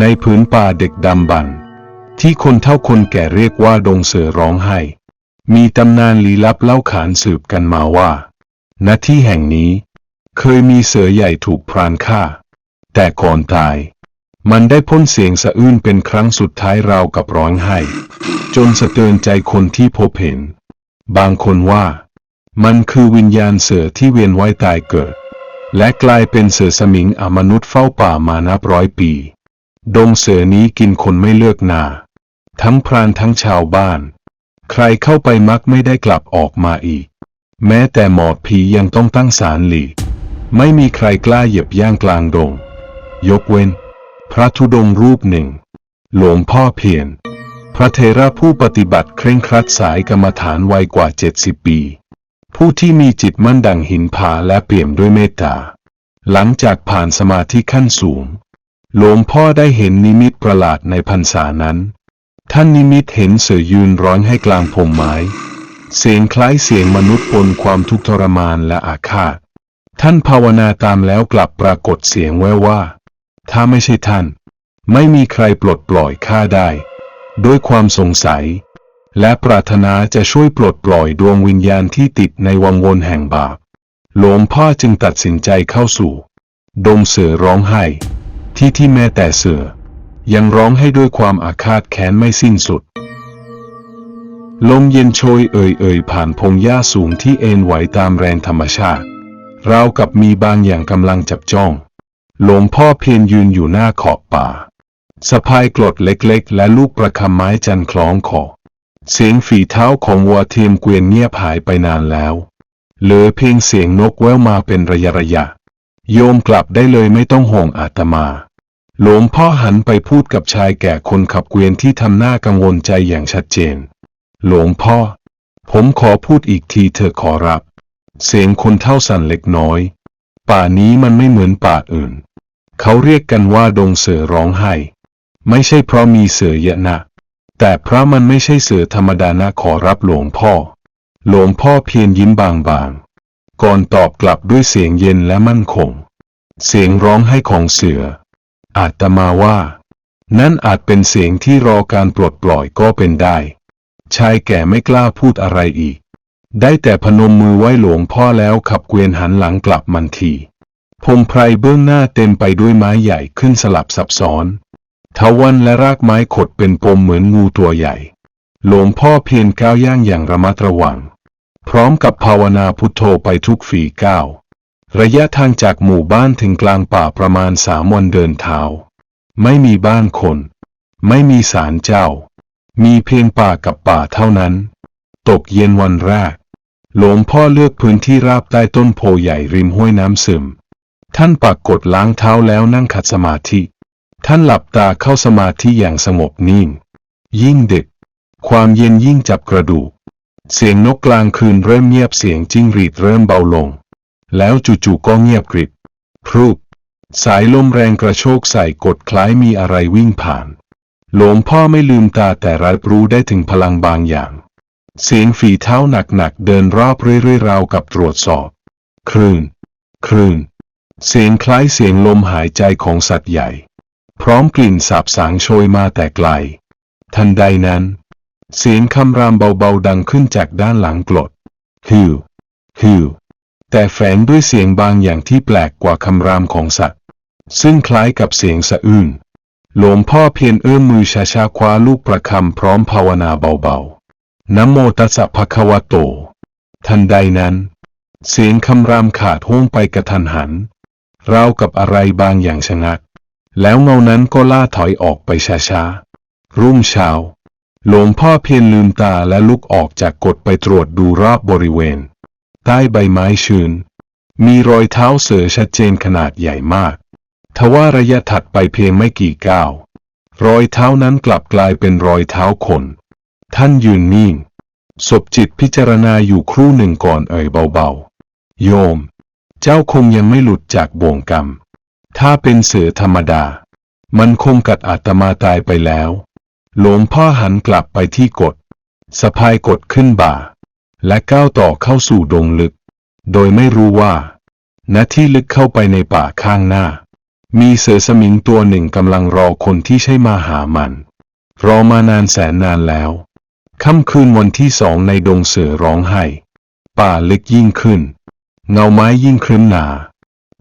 ในผืนป่าเด็กดำบรรที่คนเท่าคนแก่เรียกว่าดงเสือร้องไห้ มีตำนานลี้ลับเล่าขานสืบกันมาว่าณที่แห่งนี้เคยมีเสือใหญ่ถูกพรานฆ่า แต่ก่อนตาย มันได้พ่นเสียงสะอื้นเป็นครั้งสุดท้ายราวกับร้องไห้ จนสะเตือนใจคนที่พบเห็น บางคนว่า มันคือวิญญาณเสือที่เวียนว่ายตายเกิด และกลายเป็นเสือสมิงอมนุษย์เฝ้าป่ามานับร้อยปี ดงเสือนี้กินคนไม่เลือกนา ทั้งพรานทั้งชาวบ้าน ใครเข้าไปมักไม่ได้กลับออกมาอีก แม้แต่หมอดผียังต้องตั้งศาลหลีไม่มีใครกล้าเหยียบย่างกลางดง ยกเว้น พระธุดงรูปหนึ่ง หลวงพ่อเพียรพระเทระผู้ปฏิบัติเคร่งครัดสายกรรมฐานวัยกว่าเจ็ดสิบปี ผู้ที่มีจิตมั่นดังหินผาและเปี่ยมด้วยเมตตา หลังจากผ่านสมาธิขั้นสูง หลวงพ่อได้เห็นนิมิตประหลาดในพรรษานั้น ท่านนิมิตเห็นเสือยืนร้องให้กลางพงไม้ เสียงคล้ายเสียงมนุษย์ปนความทุกข์ทรมานและอาฆาต ท่านภาวนาตามแล้วกลับปรากฏเสียงแว่วว่า ถ้าไม่ใช่ท่าน ไม่มีใครปลดปล่อยข้าได้ ด้วยความสงสัย และปรารถนาจะช่วยปลดปล่อยดวงวิญญาณที่ติดในวังวนแห่งบาป หลวงพ่อจึงตัดสินใจเข้าสู่ ดงเสือร้องไห้ ที่ที่แม้แต่เสือ ยังร้องให้ด้วยความอาฆาตแค้นไม่สิ้นสุด ลมเย็นโชยเอ่ยเอ่ยผ่านพงหญ้าสูงที่เอ็นไหวตามแรงธรรมชาติ ราวกับมีบางอย่างกำลังจับจ้อง หลวงพ่อเพียรยืนอยู่หน้าขอบป่าสะพายกรดเล็กๆ และลูกประคำไม้จันคล้องคอเสียงฝีเท้าของวัวเทียมเกวียนเงียบหายไปนานแล้วเหลือเพียงเสียงนกแว่วมาเป็นระยะระยะ โยมกลับได้เลยไม่ต้องห่วงอาตมา หลวงพ่อหันไปพูดกับชายแก่คนขับเกวียนที่ทำหน้ากังวลใจอย่างชัดเจน หลวงพ่อ ผมขอพูดอีกทีเธอขอรับ เสียงคนเท่าสั่นเล็กน้อย ป่านี้มันไม่เหมือนป่าอื่น เขาเรียกกันว่าดงเสือร้องไห้ ไม่ใช่เพราะมีเสือเยอะนะ แต่เพราะมันไม่ใช่เสือธรรมดานะขอรับหลวงพ่อ หลวงพ่อเพียรยิ้มบางๆ ก่อนตอบกลับด้วยเสียงเย็นและมั่นคง เสียงร้องไห้ของเสือ อาตมาว่า นั่นอาจเป็นเสียงที่รอการปลดปล่อยก็เป็นได้ ชายแก่ไม่กล้าพูดอะไรอีก ได้แต่พนมมือไหว้หลวงพ่อแล้วขับเกวียนหันหลังกลับมันทีพงไพรเบื้องหน้าเต็มไปด้วยไม้ใหญ่ขึ้นสลับซับซ้อนทวันและรากไม้ขดเป็นปมเหมือนงูตัวใหญ่ หลวงพ่อเพียรก้าวย่างอย่างระมัดระวัง พร้อมกับภาวนาพุทโธไปทุกฝีก้าว ระยะทางจากหมู่บ้านถึงกลางป่าประมาณสามวันเดินเท้า ไม่มีบ้านคน ไม่มีศาลเจ้า มีเพียงป่ากับป่าเท่านั้น ตกเย็นวันแรก หลวงพ่อเลือกพื้นที่ราบใต้ต้นโพใหญ่ริมห้วยน้ำซึม ท่านปากกดล้างเท้าแล้วนั่งขัดสมาธิ ท่านหลับตาเข้าสมาธิอย่างสงบนิ่ง ยิ่งดึก ความเย็นยิ่งจับกระดูก เสียงนกกลางคืนเริ่มเงียบเสียงจิ้งหรีดเริ่มเบาลง แล้วจู่ๆก็เงียบกริบพรุบสายลมแรงกระโชกใส่กดคล้ายมีอะไรวิ่งผ่าน หลวงพ่อไม่ลืมตาแต่รับรู้ได้ถึงพลังบางอย่าง เสียงฝีเท้าหนักๆเดินรอบเรื่อยๆราวกับตรวจสอบ คลื่น คลื่น เสียงคล้ายเสียงลมหายใจของสัตว์ใหญ่ พร้อมกลิ่นสาบสางโชยมาแต่ไกล ทันใดนั้น เสียงคำรามเบาๆดังขึ้นจากด้านหลังกรดฮิวฮิว แต่แฝงด้วยเสียงบางอย่างที่แปลกกว่าคำรามของสัตว์ ซึ่งคล้ายกับเสียงสะอื้นหลวงพ่อเพียรเอื้อมมือช้าๆคว้าลูกประคำพร้อมภาวนาเบาๆนะโมตัสสะภะคะวะโต ทันใดนั้น เสียงคำรามขาดห้วงไปกระทันหันราวกับอะไรบางอย่างชะงัก แล้วเงานั้นก็ล่าถอยออกไปช้าๆ รุ่งเช้า หลวงพ่อเพียรลืมตาและลุกออกจากกฎไปตรวจดูรอบบริเวณ ใต้ใบไม้ชื้น มีรอยเท้าเสือชัดเจนขนาดใหญ่มาก ทว่าระยะถัดไปเพียงไม่กี่ก้าว รอยเท้านั้นกลับกลายเป็นรอยเท้าคน ท่านยืนนิ่ง ศพจิตพิจารณาอยู่ครู่หนึ่งก่อนเอ่ยเบาๆ โยม เจ้าคงยังไม่หลุดจากบ่วงกรรม ถ้าเป็นเสือธรรมดา มันคงกัดอาตมาตายไปแล้ว หลวงพ่อหันกลับไปที่กดสะพายกดขึ้นบ่า และก้าวต่อเข้าสู่ดงลึก โดยไม่รู้ว่า ณที่ลึกเข้าไปในป่าข้างหน้า มีเสือสมิงตัวหนึ่งกำลังรอคนที่ใช่มาหามัน รอมานานแสนนานแล้วค่ำคืนวันที่สองในดงเสือร้องไห้ ป่าลึกยิ่งขึ้น เงาไม้ยิ่งครึ้มหนา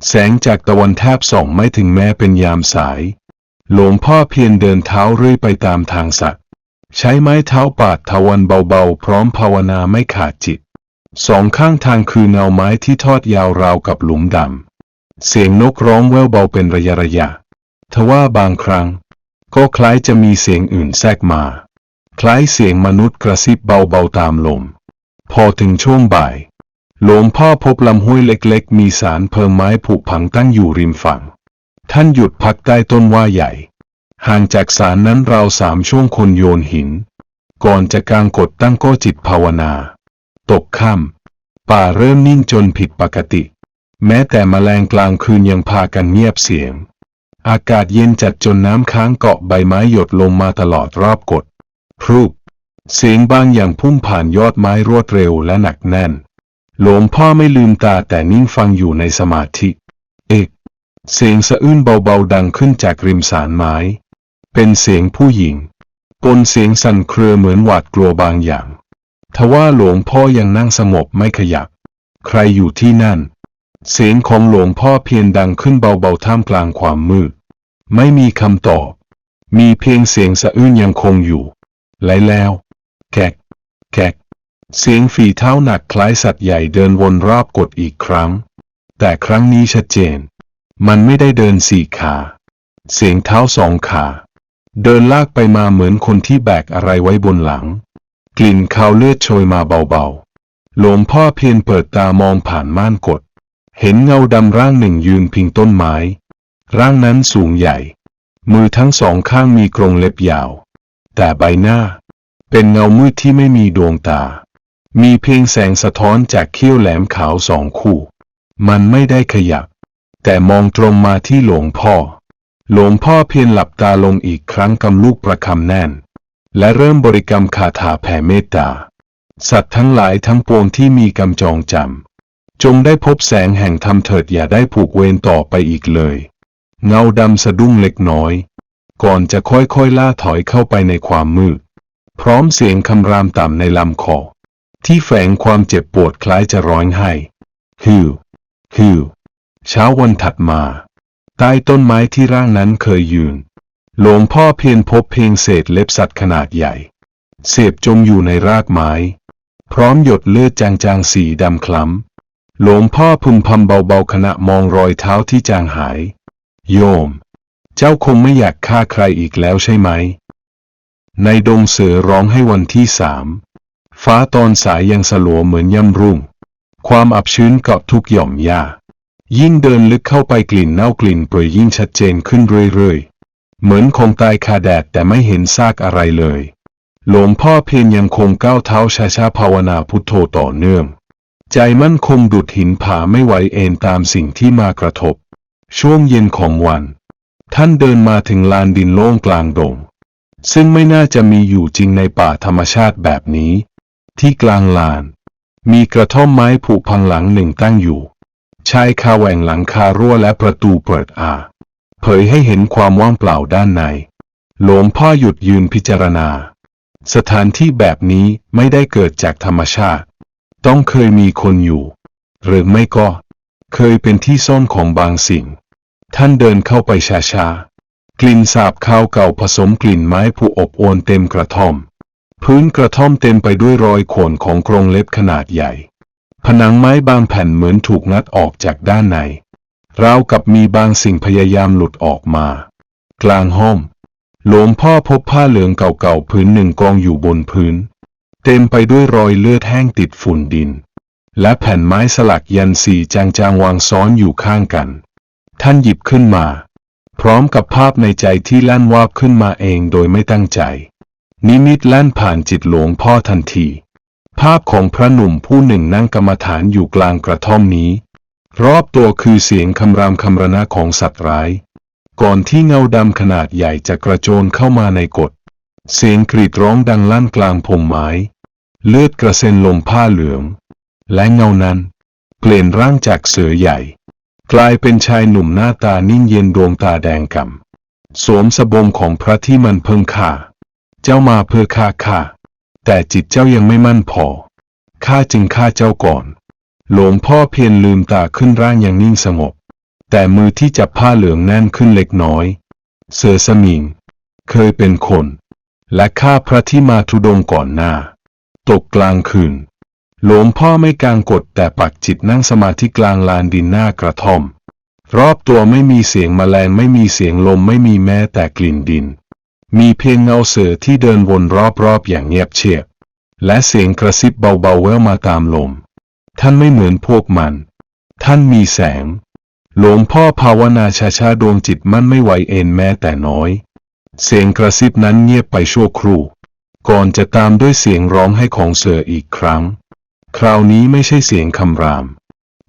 แสงจากตะวันแทบส่องไม่ถึงแม้เป็นยามสาย หลวงพ่อเพียรเดินเท้าเรื่อยไปตามทางสัตว์ ใช้ไม้เท้าปาดทวันเบาๆ พร้อมภาวนาไม่ขาดจิต สองข้างทางคือเงาไม้ที่ทอดยาวราวกับหลุมดำ เสียงนกร้องแว่วเบาเป็นระยะระยะ ทว่าบางครั้ง ก็คล้ายจะมีเสียงอื่นแทรกมา คล้ายเสียงมนุษย์กระซิบเบาๆตามลม พอถึงช่วงบ่าย หลวงพ่อพบลำห้วยเล็กๆ มีสารเพิงไม้ผุพังตั้งอยู่ริมฝั่ง ท่านหยุดพักใต้ต้นว่าใหญ่ ห่างจากสารนั้นราวสามช่วงคนโยนหิน ก่อนจะกางกดตั้งก้จิตภาวนา ตกค่ำป่าเริ่มนิ่งจนผิดปกติ แม้แต่มแมลงกลางคืนยังพากันเงียบเสียง อากาศเย็นจัดจนน้ำค้างเกาะใบไม้หยดลงมาตลอดรอบกดพรุบเสียงบางอย่างพุ่งผ่านยอดไม้รวดเร็วและหนักแน่น หลวงพ่อไม่ลืมตาแต่นิ่งฟังอยู่ในสมาธิ เอก เสียงสะอื้นเบาๆดังขึ้นจากริมสารไม้ เป็นเสียงผู้หญิงปนเสียงสั่นเครือเหมือนหวาดกลัวบางอย่าง ทว่าหลวงพ่อยังนั่งสงบไม่ขยับ ใครอยู่ที่นั่น เสียงของหลวงพ่อเพียงดังขึ้นเบาๆท่ามกลางความมืด ไม่มีคำตอบ มีเพียงเสียงสะอื้นยังคงอยู่ ไหลแล้ว แกกแกกเสียงฝีเท้าหนักคล้ายสัตว์ใหญ่เดินวนรอบกดอีกครั้ง แต่ครั้งนี้ชัดเจน มันไม่ได้เดินสี่ขา เสียงเท้าสองขา เดินลากไปมาเหมือนคนที่แบกอะไรไว้บนหลัง กลิ่นคาวเลือดโชยมาเบาๆ หลวงพ่อเพียรเปิดตามองผ่านม่านกด เห็นเงาดำร่างหนึ่งยืนพิงต้นไม้ ร่างนั้นสูงใหญ่ มือทั้งสองข้างมีกรงเล็บยาว แต่ใบหน้า เป็นเงามืดที่ไม่มีดวงตา มีเพียงแสงสะท้อนจากเขี้ยวแหลมขาวสองคู่ มันไม่ได้ขยับ แต่มองตรงมาที่หลวงพ่อ หลวงพ่อเพียรหลับตาลงอีกครั้งกำลูกประคำแน่น และเริ่มบริกรรมคาถาแผ่เมตตา สัตว์ทั้งหลายทั้งปวงที่มีกำจองจำจงได้พบแสงแห่งธรรมเถิดอย่าได้ผูกเวรต่อไปอีกเลย เงาดำสะดุ้งเล็กน้อย ก่อนจะค่อยๆล่าถอยเข้าไปในความมืด พร้อมเสียงคำรามต่ำในลำคอ ที่แฝงความเจ็บปวดคล้ายจะร้องไห้ฮิวฮิวเช้าวันถัดมา ใต้ต้นไม้ที่ร่างนั้นเคยยืน หลวงพ่อเพียรพบเพียงเศษเล็บสัตว์ขนาดใหญ่ เสียบจมอยู่ในรากไม้ พร้อมหยดเลือดจางๆสีดำคล้ำ หลวงพ่อพึมพำเบาๆขณะมองรอยเท้าที่จางหาย โยม เจ้าคงไม่อยากฆ่าใครอีกแล้วใช่ไหม ในดงเสือร้องให้วันที่สาม ฟ้าตอนสายยังสลัวเหมือนย่ำรุ่ง ความอับชื้นเกาะทุกหย่อมหญ้า ยิ่งเดินลึกเข้าไปกลิ่นเน่ากลิ่นเปื่อยยิ่งชัดเจนขึ้นเรื่อยๆ เหมือนคงตายคาแดดแต่ไม่เห็นซากอะไรเลย หลวงพ่อเพียรยังคงก้าวเท้าช้าๆภาวนาพุทโธต่อเนื่อง ใจมั่นคงดุดหินผาไม่ไหวเอ็นตามสิ่งที่มากระทบ ช่วงเย็นของวัน ท่านเดินมาถึงลานดินโล่งกลางดง ซึ่งไม่น่าจะมีอยู่จริงในป่าธรรมชาติแบบนี้ ที่กลางลาน มีกระท่อมไม้ผุพังหลังหนึ่งตั้งอยู่ ชายคาแหว่งหลังคารั่วและประตูเปิดอาเผยให้เห็นความว่างเปล่าด้านใน หลวงพ่อหยุดยืนพิจารณา สถานที่แบบนี้ไม่ได้เกิดจากธรรมชาติ ต้องเคยมีคนอยู่ หรือไม่ก็ เคยเป็นที่ซ่อนของบางสิ่ง ท่านเดินเข้าไปช้าๆ กลิ่นสาบข้าวเก่าผสมกลิ่นไม้ผุอบอวนเต็มกระท่อม พื้นกระท่อมเต็มไปด้วยรอยข่วนของกรงเล็บขนาดใหญ่ ผนังไม้บางแผ่นเหมือนถูกงัดออกจากด้านใน ราวกับมีบางสิ่งพยายามหลุดออกมา กลางห้อง หลวงพ่อพบผ้าเหลืองเก่าๆพื้นหนึ่งกองอยู่บนพื้น เต็มไปด้วยรอยเลือดแห้งติดฝุ่นดิน และแผ่นไม้สลักยันสีจางๆวางซ้อนอยู่ข้างกัน ท่านหยิบขึ้นมา พร้อมกับภาพในใจที่ลั่นวาบขึ้นมาเองโดยไม่ตั้งใจ นิมิตลั่นผ่านจิตหลวงพ่อทันที ภาพของพระหนุ่มผู้หนึ่งนั่งกรรมฐานอยู่กลางกระท่อมนี้ รอบตัวคือเสียงคำรามคำรณะของสัตว์ร้าย ก่อนที่เงาดำขนาดใหญ่จะกระโจนเข้ามาในกฎ เสียงกรีดร้องดังลั่นกลางพงไม้ เลือดกระเซ็นลงผ้าเหลือง และเงานั้น เปลี่ยนร่างจากเสือใหญ่ กลายเป็นชายหนุ่มหน้าตานิ่งเย็นดวงตาแดงกำสวมสบงของพระที่มันเพิ่งฆ่า เจ้ามาเพื่อฆ่าข้า แต่จิตเจ้ายังไม่มั่นพอ ข้าจึงฆ่าเจ้าก่อน หลวงพ่อเพียรลืมตาขึ้นร่างอย่างนิ่งสงบ แต่มือที่จับผ้าเหลืองแน่นขึ้นเล็กน้อย เสือสมิง เคยเป็นคน และฆ่าพระที่มาทุดงก่อนหน้า ตกกลางคืน หลวงพ่อไม่กางกฎแต่ปักจิตนั่งสมาธิกลางลานดินหน้ากระท่อม รอบตัวไม่มีเสียงมแมลงไม่มีเสียงลมไม่มีแม้แต่กลิ่นดิน มีเพียงเงาเสือที่เดินวนรอบๆอย่างเงียบเชียบ และเสียงกระซิบเบาๆแววมาตามลม ท่านไม่เหมือนพวกมัน ท่านมีแสง หลวงพ่อภาวนาช้าๆดวงจิตมั่นไม่ไหวเอ็นแม้แต่น้อย เสียงกระซิบนั้นเงียบไปชั่วครู่ ก่อนจะตามด้วยเสียงร้องให้ของเสืออีกครั้ง คราวนี้ไม่ใช่เสียงคำราม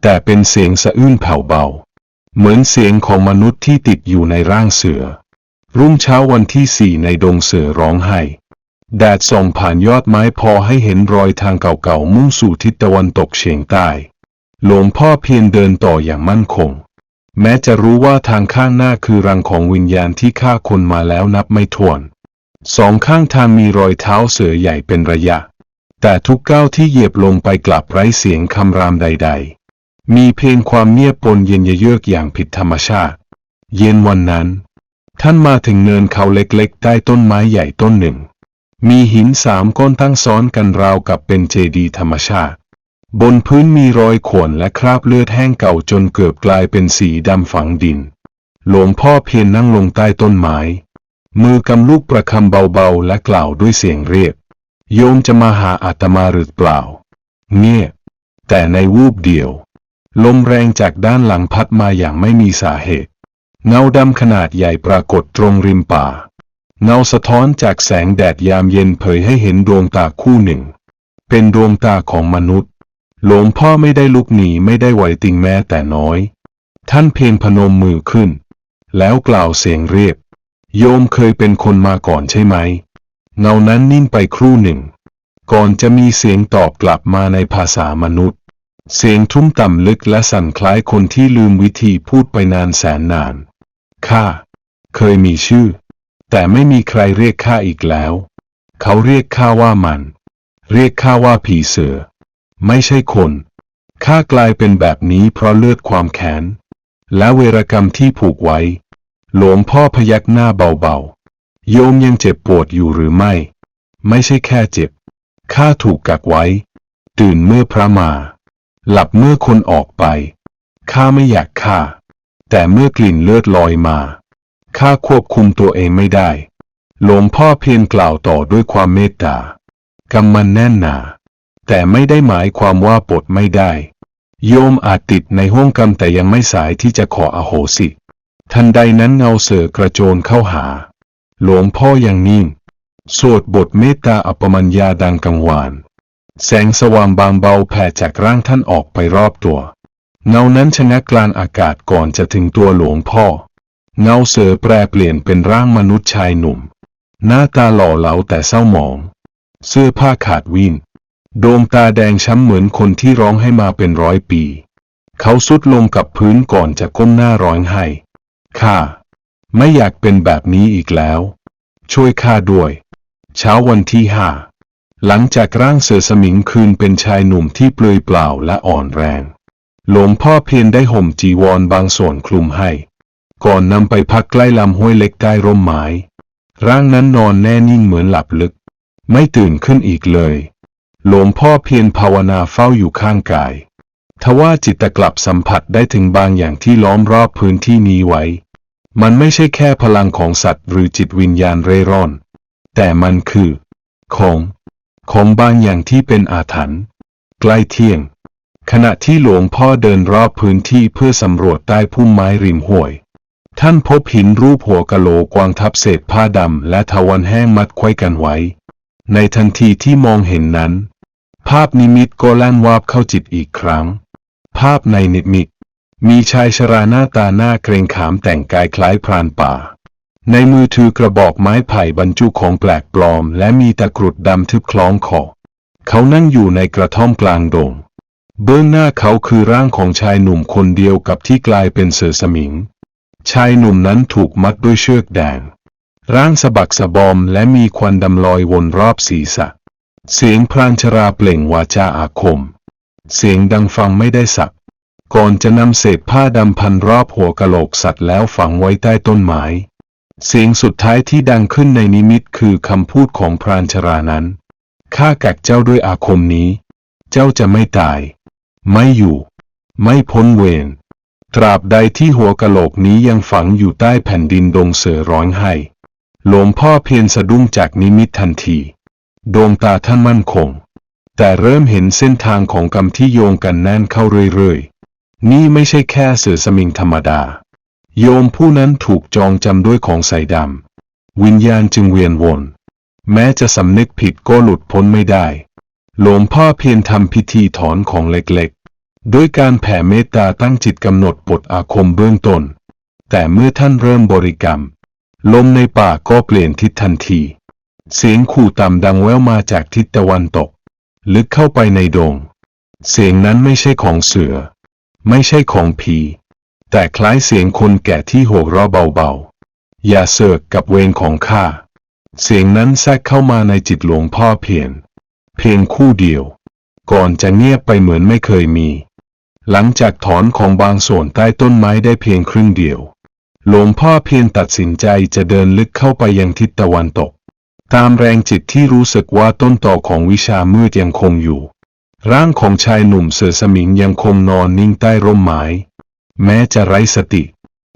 แต่เป็นเสียงสะอื้นแผ่วเบา เหมือนเสียงของมนุษย์ที่ติดอยู่ในร่างเสือ รุ่งเช้าวันที่สี่ในดงเสือร้องไห้ แดดส่องผ่านยอดไม้พอให้เห็นรอยทางเก่าๆมุ่งสู่ทิศตะวันตกเฉียงใต้ หลวงพ่อเพียรเดินต่ออย่างมั่นคง แม้จะรู้ว่าทางข้างหน้าคือรังของวิญญาณที่ฆ่าคนมาแล้วนับไม่ถ้วน สองข้างทางมีรอยเท้าเสือใหญ่เป็นระยะ แต่ทุกก้าวที่เหยียบลงไปกลับไร้เสียงคำรามใด ๆ มีเพียงความเงียบปนเย็นเยือกอย่างผิดธรรมชาติ เย็นวันนั้น ท่านมาถึงเนินเขาเล็กๆ ใต้ต้นไม้ใหญ่ต้นหนึ่ง มีหินสามก้อนตั้งซ้อนกันราวกับเป็นเจดีย์ธรรมชาติ บนพื้นมีรอยข่วนและคราบเลือดแห้งเก่าจนเกือบกลายเป็นสีดำฝังดิน หลวงพ่อเพียรนั่งลงใต้ต้นไม้ มือกำลูกประคำเบาๆ และกล่าวด้วยเสียงเรียบ โยมจะมาหาอาตมาหรือเปล่า เงียบแต่ในวูบเดียว ลมแรงจากด้านหลังพัดมาอย่างไม่มีสาเหตุ เงาดำขนาดใหญ่ปรากฏตรงริมป่า เงาสะท้อนจากแสงแดดยามเย็นเผยให้เห็นดวงตาคู่หนึ่ง เป็นดวงตาของมนุษย์ หลวงพ่อไม่ได้ลุกหนีไม่ได้ไหวติงแม้แต่น้อย ท่านเพียงพนมมือขึ้น แล้วกล่าวเสียงเรียบโยมเคยเป็นคนมาก่อนใช่ไหม เงานั้นนิ่งไปครู่หนึ่ง ก่อนจะมีเสียงตอบกลับมาในภาษามนุษย์ เสียงทุ้มต่ำลึกและสั่นคล้ายคนที่ลืมวิธีพูดไปนานแสนนาน ข้าเคยมีชื่อ แต่ไม่มีใครเรียกข้าอีกแล้ว เขาเรียกข้าว่ามัน เรียกข้าว่าผีเสือ ไม่ใช่คนข้ากลายเป็นแบบนี้เพราะเลือดความแค้นและเวรกรรมที่ผูกไว้ หลวงพ่อพยักหน้าเบาๆ โยมยังเจ็บปวดอยู่หรือไม่ ไม่ใช่แค่เจ็บ ข้าถูกกักไว้ ตื่นเมื่อพระมา หลับเมื่อคนออกไป ข้าไม่อยากฆ่า แต่เมื่อกลิ่นเลือดลอยมา ข้าควบคุมตัวเองไม่ได้ หลวงพ่อเพียรกล่าวต่อด้วยความเมตตากำมันแน่นหนา แต่ไม่ได้หมายความว่าปลดไม่ได้ โยมอาจติดในห้วงกรรมแต่ยังไม่สายที่จะขออโหสิ ทันใดนั้นเงาเสือกระโจนเข้าหา หลวงพ่อยังนิ่ง สวดบทเมตตาอัปปมัญญาดังกังวาน แสงสว่างบางเบาแผ่จากร่างท่านออกไปรอบตัว เงานั้นชะงักกลางอากาศก่อนจะถึงตัวหลวงพ่อ เงาเสือแปรเปลี่ยนเป็นร่างมนุษย์ชายหนุ่ม หน้าตาหล่อเหลาแต่เศร้าหมอง เสื้อผ้าขาดวินดวงตาแดงช้ำเหมือนคนที่ร้องให้มาเป็นร้อยปี เขาสุดลงกับพื้นก่อนจะก้มหน้าร้องไห้ข้าไม่อยากเป็นแบบนี้อีกแล้ว ช่วยข้าด้วย เช้าวันที่ห้าหลังจากร่างเสือสมิงคืนเป็นชายหนุ่มที่เปลือยเปล่าและอ่อนแรง หลวงพ่อเพียรได้ห่มจีวรบางส่วนคลุมให้ ก่อนนำไปพักใกล้ลำห้วยเล็กใต้ร่มไม้ ร่างนั้นนอนแน่นิ่งเหมือนหลับลึก ไม่ตื่นขึ้นอีกเลย หลวงพ่อเพียรภาวนาเฝ้าอยู่ข้างกาย ทว่าจิตกลับสัมผัสได้ถึงบางอย่างที่ล้อมรอบพื้นที่นี้ไว้ มันไม่ใช่แค่พลังของสัตว์หรือจิตวิญญาณเร่ร่อน แต่มันคือ ของ ของบางอย่างที่เป็นอาถรรพ์ใกล้เที่ยง ขณะที่หลวงพ่อเดินรอบพื้นที่เพื่อสำรวจใต้พุ่มไม้ริมห้วย ท่านพบหินรูปหัวกะโหลกวางทับเศษผ้าดำและทวันแห้งมัดไขว้กันไว้ ในทันทีที่มองเห็นนั้น ภาพนิมิตก็แล่นวาบเข้าจิตอีกครั้ง ภาพในนิมิต มีชายชราหน้าตาหน้าเกรงขามแต่งกายคล้ายพรานป่า ในมือถือกระบอกไม้ไผ่บรรจุของแปลกปลอม และมีตะกรุดดำทึบคล้องคอเขานั่งอยู่ในกระท่อมกลางดง เบื้องหน้าเขาคือร่างของชายหนุ่มคนเดียวกับที่กลายเป็นเสือสมิง ชายหนุ่มนั้นถูกมัดด้วยเชือกแดง ร่างสะบักสะบอมและมีควันดำลอยวนรอบศีรษะ เสียงพรานชราเปล่งวาจาอาคม เสียงดังฟังไม่ได้สับก่อนจะนำเศษผ้าดำพันรอบหัวกะโหลกสัตว์แล้วฝังไว้ใต้ต้นไม้ เสียงสุดท้ายที่ดังขึ้นในนิมิตคือคำพูดของพรานชรานั้น ข้ากักเจ้าด้วยอาคมนี้ เจ้าจะไม่ตาย ไม่อยู่ ไม่พ้นเวรตราบใดที่หัวกะโหลกนี้ยังฝังอยู่ใต้แผ่นดินดงเสือร้องไห้ หลวงพ่อเพียรสะดุ้งจากนิมิตทันที ดวงตาท่านมั่นคง แต่เริ่มเห็นเส้นทางของกรรมที่โยงกันแน่นเข้าเรื่อยๆ นี่ไม่ใช่แค่เสือสมิงธรรมดา โยมผู้นั้นถูกจองจำด้วยของใส่ดำ วิญญาณจึงเวียนวน แม้จะสำนึกผิดก็หลุดพ้นไม่ได้ หลวงพ่อเพียรทำพิธีถอนของเล็ก ๆด้วยการแผ่เมตตาตั้งจิตกำหนดบทอาคมเบื้องต้น แต่เมื่อท่านเริ่มบริกรรม ลมในป่าก็เปลี่ยนทิศทันที เสียงขู่ต่ำดังแว่วมาจากทิศตะวันตก ลึกเข้าไปในดง เสียงนั้นไม่ใช่ของเสือ ไม่ใช่ของผี แต่คล้ายเสียงคนแก่ที่โห่ร้อเบาๆ อย่าเสือกกับเวรของข้า เสียงนั้นแทรกเข้ามาในจิตหลวงพ่อเพียรเพียงคู่เดียว ก่อนจะเงียบไปเหมือนไม่เคยมี หลังจากถอนของบางส่วนใต้ต้นไม้ได้เพียงครึ่งเดียว หลวงพ่อเพียรตัดสินใจจะเดินลึกเข้าไปยังทิศตะวันตก ตามแรงจิตที่รู้สึกว่าต้นต่อของวิชามืดยังคงอยู่ ร่างของชายหนุ่มเสือสมิงยังคงนอนนิ่งใต้ร่มไม้ แม้จะไร้สติ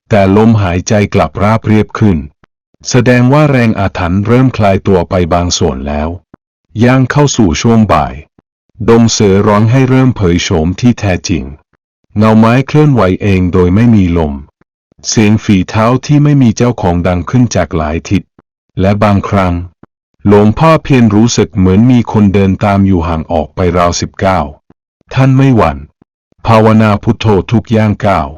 แต่ลมหายใจกลับราบเรียบขึ้น แสดงว่าแรงอาถรรพ์เริ่มคลายตัวไปบางส่วนแล้ว ย่างเข้าสู่ช่วงบ่าย ดมเสือร้องให้เริ่มเผยโฉมที่แท้จริง เงาไม้เคลื่อนไหวเองโดยไม่มีลม เสียงฝีเท้าที่ไม่มีเจ้าของดังขึ้นจากหลายทิศ และบางครั้ง หลวงพ่อเพียรรู้สึกเหมือนมีคนเดินตามอยู่ห่างออกไปราวสิบเก้า ท่านไม่หวัน่น ภาวนาพุทโธทุกย่างก้าว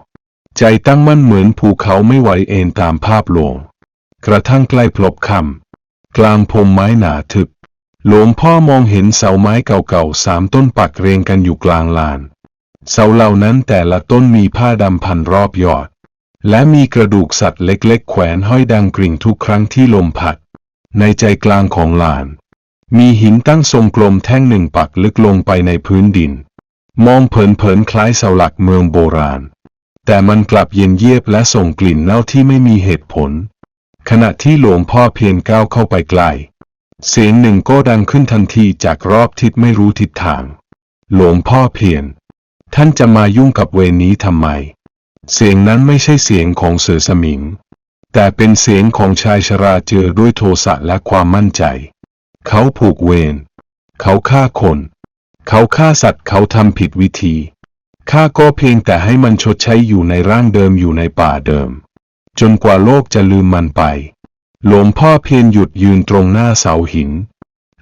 ใจตั้งมั่นเหมือนภูเขาไม่ไหวเอ็นตามภาพลวง กระทั่งใกล้พลบคำกลางพงไม้หนาทึบ หลวงพ่อมองเห็นเสาไม้เก่าๆสามต้นปักเรียงกันอยู่กลางลาน เสาเหล่านั้นแต่ละต้นมีผ้าดำพันรอบยอด และมีกระดูกสัตว์เล็กๆ แขวนห้อยดังกริ่งทุกครั้งที่ลมพัด ในใจกลางของลาน มีหินตั้งทรงกลมแท่งหนึ่งปักลึกลงไปในพื้นดิน มองเผินๆคล้ายเสาหลักเมืองโบราณ แต่มันกลับเย็นเยียบและส่งกลิ่นเน่าที่ไม่มีเหตุผล ขณะที่หลวงพ่อเพียรก้าวเข้าไปใกล้ เสียงหนึ่งก็ดังขึ้นทันทีจากรอบทิศไม่รู้ทิศทาง หลวงพ่อเพียร ท่านจะมายุ่งกับเวรนี้ทำไม เสียงนั้นไม่ใช่เสียงของเสือสมิง แต่เป็นเสียงของชายชราเจอด้วยโทสะและความมั่นใจ เขาผูกเวร เขาฆ่าคน เขาฆ่าสัตว์เขาทำผิดวิธี ข้าก็เพียงแต่ให้มันชดใช้อยู่ในร่างเดิมอยู่ในป่าเดิม จนกว่าโลกจะลืมมันไป หลวงพ่อเพียรหยุดยืนตรงหน้าเสาหิน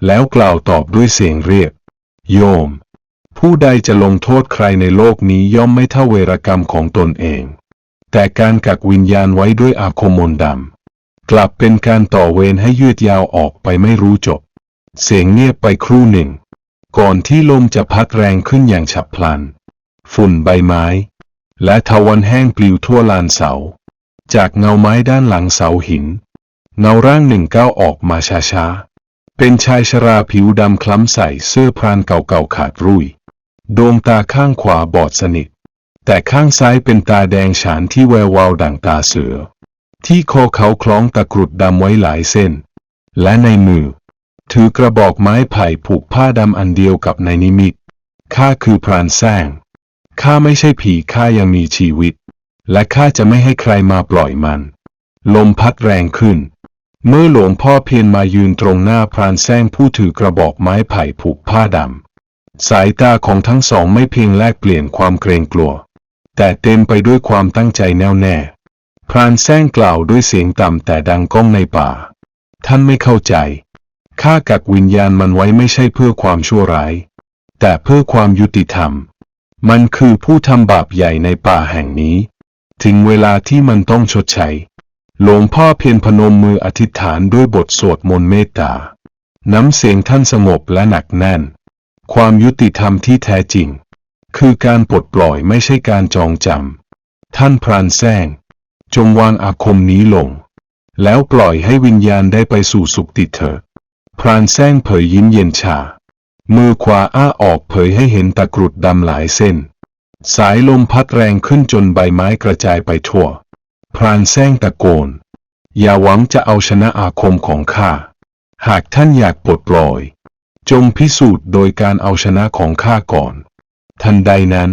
แล้วกล่าวตอบด้วยเสียงเรียก โยม ผู้ใดจะลงโทษใครในโลกนี้ย่อมไม่เท่าเวรกรรมของตนเอง แต่การกักวิญญาณไว้ด้วยอาคมมนดำกลับเป็นการต่อเวรให้ยืดยาวออกไปไม่รู้จบ เสียงเงียบไปครู่หนึ่ง ก่อนที่ลมจะพัดแรงขึ้นอย่างฉับพลัน ฝุ่นใบไม้ และทวันแห้งปลิวทั่วลานเสา จากเงาไม้ด้านหลังเสาหิน เงาร่างหนึ่งก้าวออกมาช้าๆ เป็นชายชราผิวดำคล้ำใส่เสื้อพรานเก่าๆขาดรุ่ย ดวงตาข้างขวาบอดสนิท แต่ข้างซ้ายเป็นตาแดงฉานที่แวววาวดั่งตาเสือ ที่คอเขาคล้องตะกรุดดำไว้หลายเส้น และในมือ ถือกระบอกไม้ไผ่ผูกผ้าดำอันเดียวกับในนิมิต ข้าคือพรานแซงข้าไม่ใช่ผีข้ายังมีชีวิต และข้าจะไม่ให้ใครมาปล่อยมัน ลมพัดแรงขึ้น เมื่อหลวงพ่อเพียรมายืนตรงหน้าพรานแซงผู้ถือกระบอกไม้ไผ่ผูกผ้าดำ สายตาของทั้งสองไม่เพียงแลกเปลี่ยนความเกรงกลัว แต่เต็มไปด้วยความตั้งใจแน่วแน่ พรานแซงกล่าวด้วยเสียงต่ำแต่ดังก้องในป่า ท่านไม่เข้าใจ ข้ากักวิญญาณมันไว้ไม่ใช่เพื่อความชั่วร้าย แต่เพื่อความยุติธรรม มันคือผู้ทำบาปใหญ่ในป่าแห่งนี้ ถึงเวลาที่มันต้องชดใช้ หลวงพ่อเพียรพนมมืออธิษฐานด้วยบทสวดมนต์เมตตา น้ำเสียงท่านสงบและหนักแน่น ความยุติธรรมที่แท้จริง คือการปลดปล่อยไม่ใช่การจองจำ ท่านพรานแซงจงวางอาคมนี้ลง แล้วปล่อยให้วิญญาณได้ไปสู่สุคติเถิดพรานแซงเผยยิ้มเย็นชา มือขวาอ้าออกเผยให้เห็นตะกรุดดำหลายเส้น สายลมพัดแรงขึ้นจนใบไม้กระจายไปทั่ว พรานแซงตะโกน อย่าหวังจะเอาชนะอาคมของข้า หากท่านอยากปลดปล่อย จงพิสูจน์โดยการเอาชนะของข้าก่อน ทันใดนั้น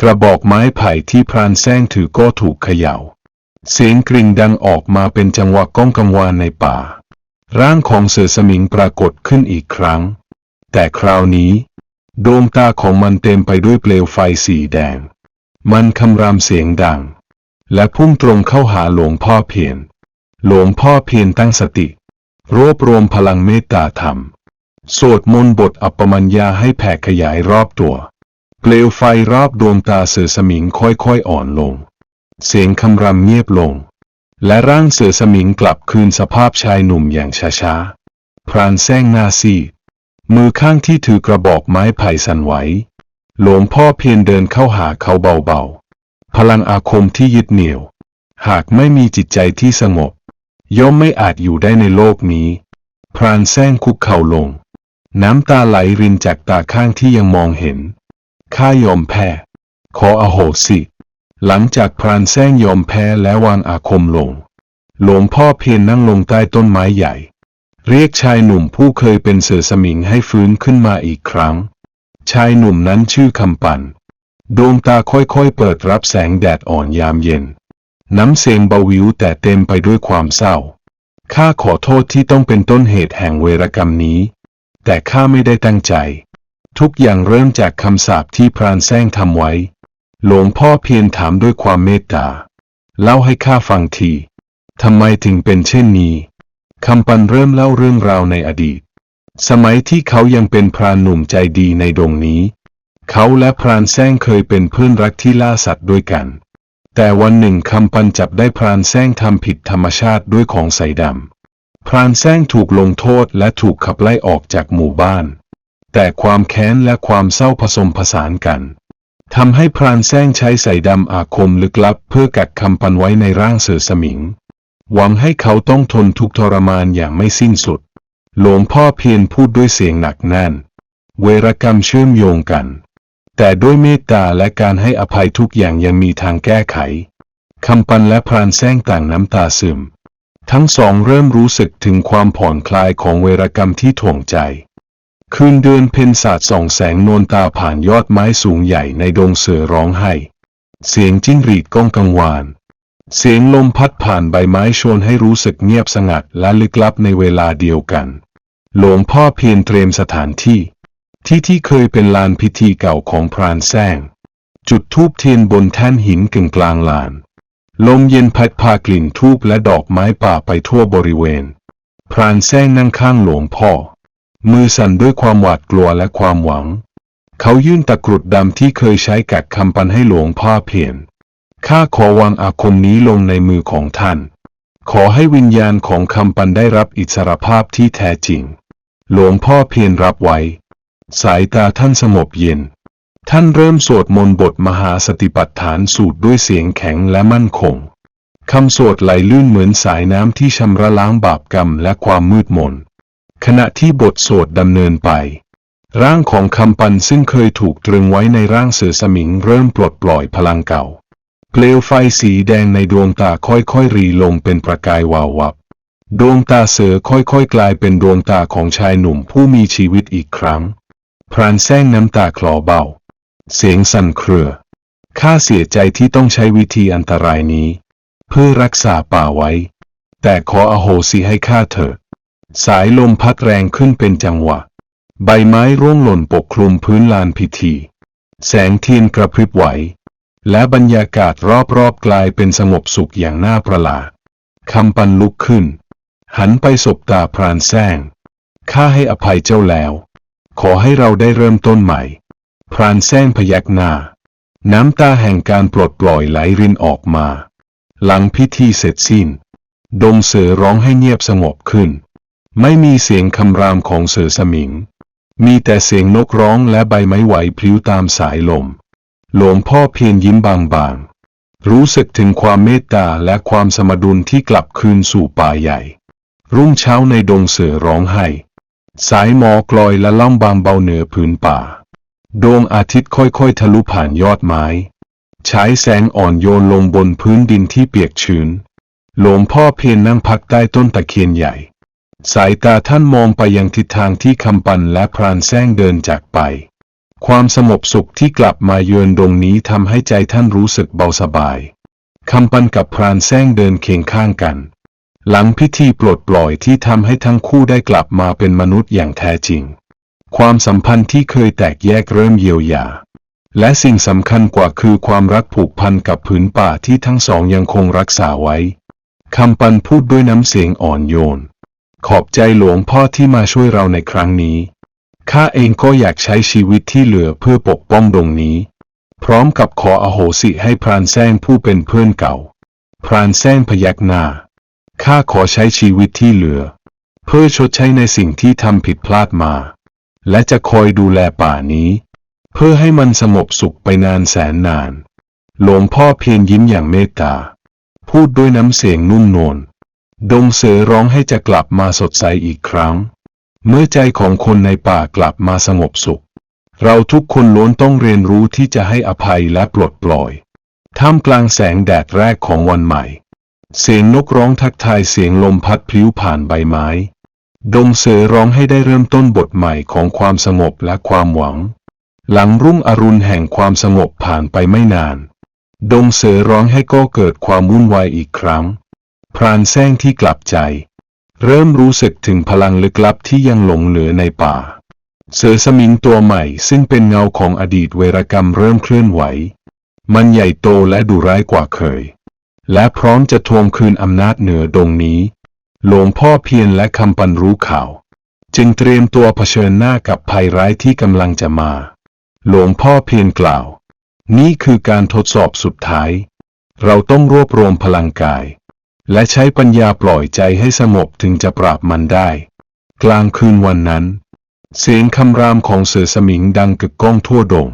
กระบอกไม้ไผ่ที่พรานแซงถือก็ถูกเขย่า เสียงกริ่งดังออกมาเป็นจังหวะก้องกังวานในป่า ร่างของเสือสมิงปรากฏขึ้นอีกครั้ง แต่คราวนี้ดวงตาของมันเต็มไปด้วยเปลวไฟสีแดง มันคำรามเสียงดัง และพุ่งตรงเข้าหาหลวงพ่อเพียร หลวงพ่อเพียรตั้งสติ รวบรวมพลังเมตตาธรรม สวดมนต์บทอัปปมัญญาให้แผ่ขยายรอบตัว เปลวไฟรอบดวงตาเสือสมิงค่อยๆอ่อนลง เสียงคำรำเงียบลง และร่างเสือสมิงกลับคืนสภาพชายหนุ่มอย่างช้าๆ พรานแซงนาซีมือข้างที่ถือกระบอกไม้ไผ่สั่นไหว หลวงพ่อเพียรเดินเข้าหาเขาเบาๆ พลังอาคมที่ยึดเหนี่ยว หากไม่มีจิตใจที่สงบ ย่อมไม่อาจอยู่ได้ในโลกนี้ พรานแซงคุกเข่าลง น้ำตาไหลรินจากตาข้างที่ยังมองเห็น ข้ายอมแพ้ ขออโหสิ หลังจากพรานแซงยอมแพ้และวางอาคมลง หลวงพ่อเพียรนั่งลงใต้ต้นไม้ใหญ่ เรียกชายหนุ่มผู้เคยเป็นเสือสมิงให้ฟื้นขึ้นมาอีกครั้ง ชายหนุ่มนั้นชื่อคำปัน ดวงตาค่อยๆเปิดรับแสงแดดอ่อนยามเย็น น้ำเสียงเบาวิวแต่เต็มไปด้วยความเศร้า ข้าขอโทษที่ต้องเป็นต้นเหตุแห่งเวรกรรมนี้ แต่ข้าไม่ได้ตั้งใจ ทุกอย่างเริ่มจากคำสาปที่พรานแซงทำไว้ หลวงพ่อเพียรถามด้วยความเมตตา เล่าให้ข้าฟังทีทำไมถึงเป็นเช่นนี้คำปันเริ่มเล่าเรื่องราวในอดีต สมัยที่เขายังเป็นพรานหนุ่มใจดีในดงนี้ เขาและพรานแซงเคยเป็นเพื่อนรักที่ล่าสัตว์ด้วยกัน แต่วันหนึ่งคำปันจับได้พรานแซงทำผิดธรรมชาติด้วยของใส่ดำ พรานแซงถูกลงโทษและถูกขับไล่ออกจากหมู่บ้าน แต่ความแค้นและความเศร้าผสมผสานกันทำให้พรานแซงใช้ใส่ดำอาคมลึกลับ เพื่อกักคำปันไว้ในร่างเสือสมิง หวังให้เขาต้องทนทุกทรมานอย่างไม่สิ้นสุด หลวงพ่อเพียรพูดด้วยเสียงหนักแน่น เวรกรรมเชื่อมโยงกัน แต่ด้วยเมตตาและการให้อภัยทุกอย่างยังมีทางแก้ไข คำปันและพรานแซงต่างน้ำตาซึม ทั้งสองเริ่มรู้สึกถึงความผ่อนคลายของเวรกรรมที่ถ่วงใจ คืนเดือนเพ็ญศาสตร์ส่องแสงนวลตาผ่านยอดไม้สูงใหญ่ในดงเสือร้องไห้ เสียงจิ้งหรีดก้องกังวาน เสียงลมพัดผ่านใบไม้ชวนให้รู้สึกเงียบสงัดและลึกลับในเวลาเดียวกัน หลวงพ่อเพียรเตรียมสถานที่ ที่ที่เคยเป็นลานพิธีเก่าของพรานแซงจุดทูบเทียนบนแท่นหินกึ่งกลางลาน ลมเย็นพัดพากลิ่นทูบและดอกไม้ป่าไปทั่วบริเวณ พรานแซงนั่งข้างหลวงพ่อ มือสั่นด้วยความหวาดกลัวและความหวัง เขายื่นตะกรุดดำที่เคยใช้กัดคำปันให้หลวงพ่อเพียรข้าขอวางอาคมนี้ลงในมือของท่าน ขอให้วิญญาณของคำปันได้รับอิสรภาพที่แท้จริง หลวงพ่อเพียรรับไว้ สายตาท่านสงบเย็น ท่านเริ่มสวดมนต์บทมหาสติปัฏฐานสูตรด้วยเสียงแข็งและมั่นคง คำสวดไหลลื่นเหมือนสายน้ำที่ชำระล้างบาปกรรมและความมืดมน ขณะที่บทสวดดำเนินไป ร่างของคำปันซึ่งเคยถูกตรึงไว้ในร่างเสือสมิงเริ่มปลดปล่อยพลังเก่า เปลวไฟสีแดงในดวงตาค่อยๆรีลงเป็นประกายวาววับดวงตาเสือค่อยๆกลายเป็นดวงตาของชายหนุ่มผู้มีชีวิตอีกครั้ง พรานแซงน้ำตาคลอเบา เสียงสั่นเครือ ข้าเสียใจที่ต้องใช้วิธีอันตรายนี้ เพื่อรักษาป่าไว้ แต่ขออโหสิให้ข้าเถิดสายลมพัดแรงขึ้นเป็นจังหวะ ใบไม้ร่วงหล่นปกคลุมพื้นลานพิธี แสงเทียนกระพริบไหว และบรรยากาศรอบๆกลายเป็นสงบสุขอย่างน่าประหลาดคำปันลุกขึ้น หันไปสบตาพรานแซงข้าให้อภัยเจ้าแล้ว ขอให้เราได้เริ่มต้นใหม่ พรานแซงพยักหน้า น้ำตาแห่งการปลดปล่อยไหลรินออกมา หลังพิธีเสร็จสิ้น ดงเสือร้องให้เงียบสงบขึ้น ไม่มีเสียงคำรามของเสือสมิง มีแต่เสียงนกร้องและใบไม้ไหวพลิ้วตามสายลม หลวงพ่อเพียรยิ้มบางๆ รู้สึกถึงความเมตตาและความสมดุลที่กลับคืนสู่ป่าใหญ่ รุ่งเช้าในดงเสือร้องไห้ สายหมอกลอยและล่องบางเบาเหนือผืนป่า ดวงอาทิตย์ค่อยๆ ทะลุผ่านยอดไม้ ฉายแสงอ่อนโยนลงบนพื้นดินที่เปียกชื้น หลวงพ่อเพียรนั่งพักใต้ต้นตะเคียนใหญ่ สายตาท่านมองไปยังทิศทางที่คำปันและพรานแซงเดินจากไป ความสงบสุขที่กลับมาเยือนดงนี้ทำให้ใจท่านรู้สึกเบาสบายคำปันกับพรานแซงเดินเคียงข้างกัน หลังพิธีปลดปล่อยที่ทำให้ทั้งคู่ได้กลับมาเป็นมนุษย์อย่างแท้จริง ความสัมพันธ์ที่เคยแตกแยกเริ่มเยียวยา และสิ่งสำคัญกว่าคือความรักผูกพันกับผืนป่าที่ทั้งสองยังคงรักษาไว้คำปันพูดด้วยน้ำเสียงอ่อนโยน ขอบใจหลวงพ่อที่มาช่วยเราในครั้งนี้ ข้าเองก็อยากใช้ชีวิตที่เหลือเพื่อปกป้องดงนี้ พร้อมกับขออโหสิให้พรานแซงผู้เป็นเพื่อนเก่า พรานแซงพยักหน้า ข้าขอใช้ชีวิตที่เหลือ เพื่อชดใช้ในสิ่งที่ทำผิดพลาดมา และจะคอยดูแลป่านี้ เพื่อให้มันสงบสุขไปนานแสนนาน หลวงพ่อเพียรยิ้มอย่างเมตตา พูดด้วยน้ำเสียงนุ่มนวลดงเสือร้องให้จะกลับมาสดใสอีกครั้ง เมื่อใจของคนในป่ากลับมาสงบสุข เราทุกคนล้วนต้องเรียนรู้ที่จะให้อภัยและปลดปล่อย ท่ามกลางแสงแดดแรกของวันใหม่ เสียงนกร้องทักทายเสียงลมพัดพลิ้วผ่านใบไม้ ดงเสือร้องให้ได้เริ่มต้นบทใหม่ของความสงบและความหวัง หลังรุ่งอรุณแห่งความสงบผ่านไปไม่นาน ดงเสือร้องให้ก็เกิดความวุ่นวายอีกครั้ง พรานแซงที่กลับใจ เริ่มรู้สึกถึงพลังลึกลับที่ยังหลงเหลือในป่า เสือสมิงตัวใหม่ซึ่งเป็นเงาของอดีตเวรกรรมเริ่มเคลื่อนไหว มันใหญ่โตและดุร้ายกว่าเคย และพร้อมจะทวงคืนอำนาจเหนือดงนี้ หลวงพ่อเพียรและคำปันรู้ข่าว จึงเตรียมตัวเผชิญหน้ากับภัยร้ายที่กำลังจะมา หลวงพ่อเพียรกล่าว นี่คือการทดสอบสุดท้าย เราต้องรวบรวมพลังกาย และใช้ปัญญาปล่อยใจให้สงบถึงจะปราบมันได้ กลางคืนวันนั้น เสียงคำรามของเสือสมิงดังกึกก้องทั่วดง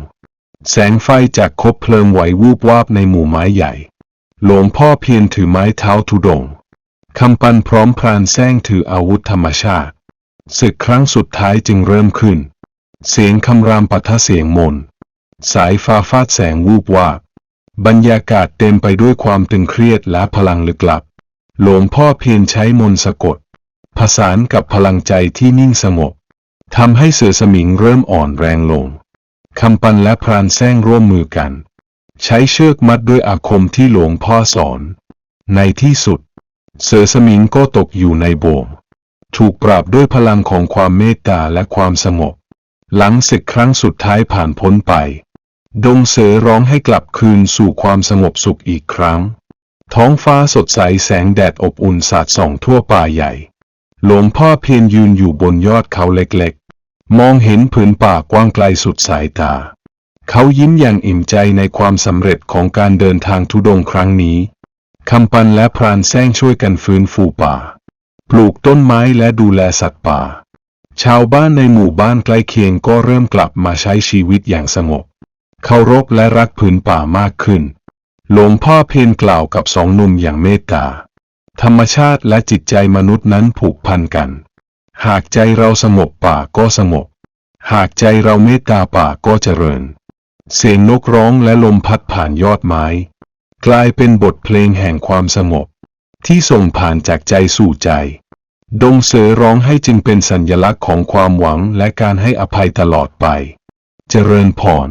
แสงไฟจากคบเพลิงไหววูบวาบในหมู่ไม้ใหญ่ หลวงพ่อเพียรถือไม้เท้าทุดง คำปันพร้อมพรานแซงถืออาวุธธรรมชาติ ศึกครั้งสุดท้ายจึงเริ่มขึ้น เสียงคำรามปะทะเสียงมน สายฟ้าฟาดแสงวูบวาบบรรยากาศเต็มไปด้วยความตึงเครียดและพลังลึกลับ หลวงพ่อเพียรใช้มนต์สะกด ผสานกับพลังใจที่นิ่งสงบทำให้เสือสมิงเริ่มอ่อนแรงลง คำปันและพรานแซงร่วมมือกัน ใช้เชือกมัดด้วยอาคมที่หลวงพ่อสอน ในที่สุด เสือสมิงก็ตกอยู่ในโบ่วงถูกปราบด้วยพลังของความเมตตาและความสงบ หลังศึกครั้งสุดท้ายผ่านพ้นไป ดงเสือร้องให้กลับคืนสู่ความสงบสุขอีกครั้ง ท้องฟ้าสดใสแสงแดดอบอุ่นสาดส่องทั่วป่าใหญ่ หลวงพ่อเพียรยืนอยู่บนยอดเขาเล็กๆ มองเห็นผืนป่ากว้างไกลสุดสายตา เขายิ้มอย่างอิ่มใจในความสำเร็จของการเดินทางทุดงครั้งนี้คำปันและพรานแซงช่วยกันฟื้นฟูป่า ปลูกต้นไม้และดูแลสัตว์ป่า ชาวบ้านในหมู่บ้านใกล้เคียงก็เริ่มกลับมาใช้ชีวิตอย่างสงบ เคารพและรักผืนป่ามากขึ้น หลวงพ่อเพียรกล่าวกับสองหนุ่มอย่างเมตตา ธรรมชาติและจิตใจมนุษย์นั้นผูกพันกัน หากใจเราสงบป่าก็สงบ หากใจเราเมตตาป่าก็เจริญ เสียงนกร้องและลมพัดผ่านยอดไม้ กลายเป็นบทเพลงแห่งความสงบ ที่ส่งผ่านจากใจสู่ใจ ดงเสือร้องให้จึงเป็นสัญลักษณ์ของความหวังและการให้อภัยตลอดไป เจริญพร